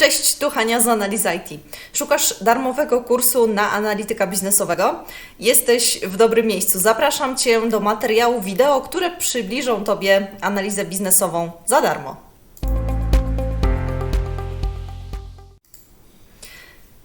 Cześć, tu Hania z Analiz IT. Szukasz darmowego kursu na analityka biznesowego? Jesteś w dobrym miejscu. Zapraszam Cię do materiału wideo, które przybliżą Tobie analizę biznesową za darmo.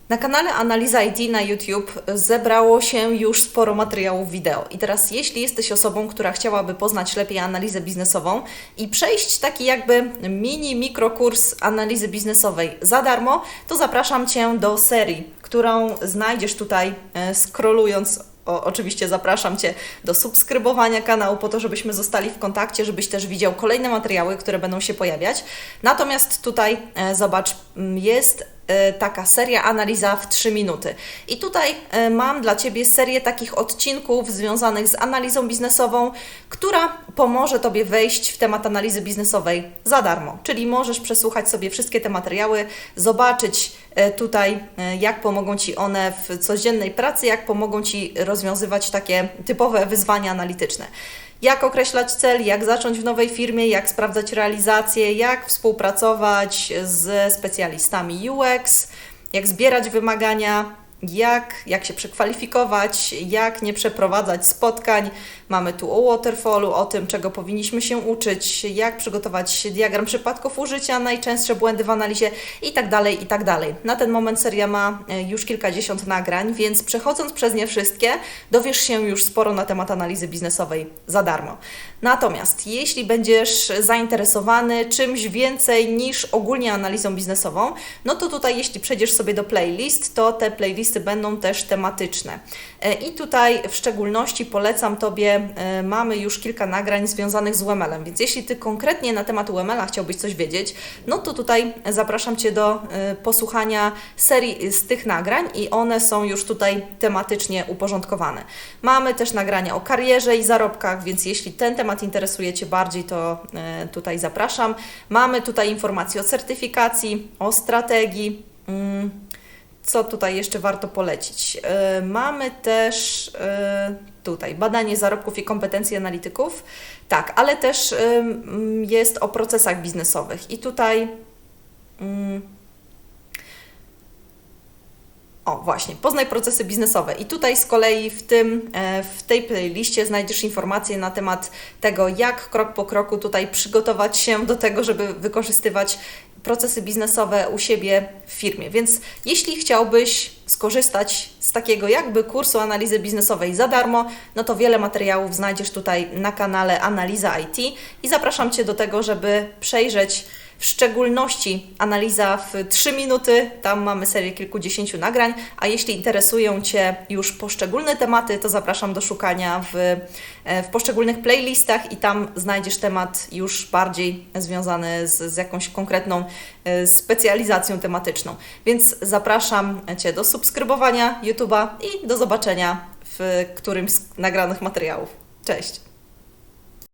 Na kanale Analiza IT na YouTube zebrało się już sporo materiałów wideo. I teraz, jeśli jesteś osobą, która chciałaby poznać lepiej analizę biznesową i przejść taki jakby mini mikrokurs analizy biznesowej za darmo, to zapraszam Cię do serii, którą znajdziesz tutaj e, scrollując o, oczywiście zapraszam Cię do subskrybowania kanału po to, żebyśmy zostali w kontakcie, żebyś też widział kolejne materiały, które będą się pojawiać. Natomiast tutaj e, zobacz, jest taka seria analiza w 3 minuty. I tutaj e, mam dla Ciebie serię takich odcinków związanych z analizą biznesową, która pomoże Tobie wejść w temat analizy biznesowej za darmo. Czyli możesz przesłuchać sobie wszystkie te materiały, zobaczyć e, tutaj, e, jak pomogą Ci one w codziennej pracy, jak pomogą Ci rozwiązywać takie typowe wyzwania analityczne. Jak określać cel, jak zacząć w nowej firmie, jak sprawdzać realizację, jak współpracować ze specjalistami UX, jak zbierać wymagania, jak, jak się przekwalifikować, jak nie przeprowadzać spotkań. Mamy tu o waterfallu, o tym, czego powinniśmy się uczyć, jak przygotować diagram przypadków użycia, najczęstsze błędy w analizie i tak dalej, i tak dalej. Na ten moment seria ma e, już kilkadziesiąt nagrań, więc przechodząc przez nie wszystkie, dowiesz się już sporo na temat analizy biznesowej za darmo. Natomiast jeśli będziesz zainteresowany czymś więcej niż ogólnie analizą biznesową, no to tutaj jeśli przejdziesz sobie do playlist, to te playlisty będą też tematyczne. E, I tutaj w szczególności polecam Tobie, e, mamy już kilka nagrań związanych z UML-em, więc jeśli Ty konkretnie na temat UML-a chciałbyś coś wiedzieć, no to tutaj zapraszam Cię do e, posłuchania serii z tych nagrań i one są już tutaj tematycznie uporządkowane. Mamy też nagrania o karierze i zarobkach, więc jeśli ten temat interesuje Cię bardziej, to tutaj zapraszam. Mamy tutaj informacje o certyfikacji, o strategii. Mm, co tutaj jeszcze warto polecić? E, Mamy też e, tutaj badanie zarobków i kompetencji analityków. Tak, ale też ym, jest o procesach biznesowych. I tutaj. ym, o, właśnie, poznaj procesy biznesowe. I tutaj z kolei w, tym, e, w tej playliście znajdziesz informacje na temat tego, jak krok po kroku tutaj przygotować się do tego, żeby wykorzystywać procesy biznesowe u siebie w firmie. Więc jeśli chciałbyś skorzystać z takiego jakby kursu analizy biznesowej za darmo, no to wiele materiałów znajdziesz tutaj na kanale Analiza IT i zapraszam Cię do tego, żeby przejrzeć w szczególności analiza w 3 minuty, tam mamy serię kilkudziesięciu nagrań, a jeśli interesują Cię już poszczególne tematy, to zapraszam do szukania w, e, w poszczególnych playlistach i tam znajdziesz temat już bardziej związany z, z jakąś konkretną e, specjalizacją tematyczną. Więc zapraszam Cię do subskrybowania YouTube'a i do zobaczenia w którymś z nagranych materiałów. Cześć!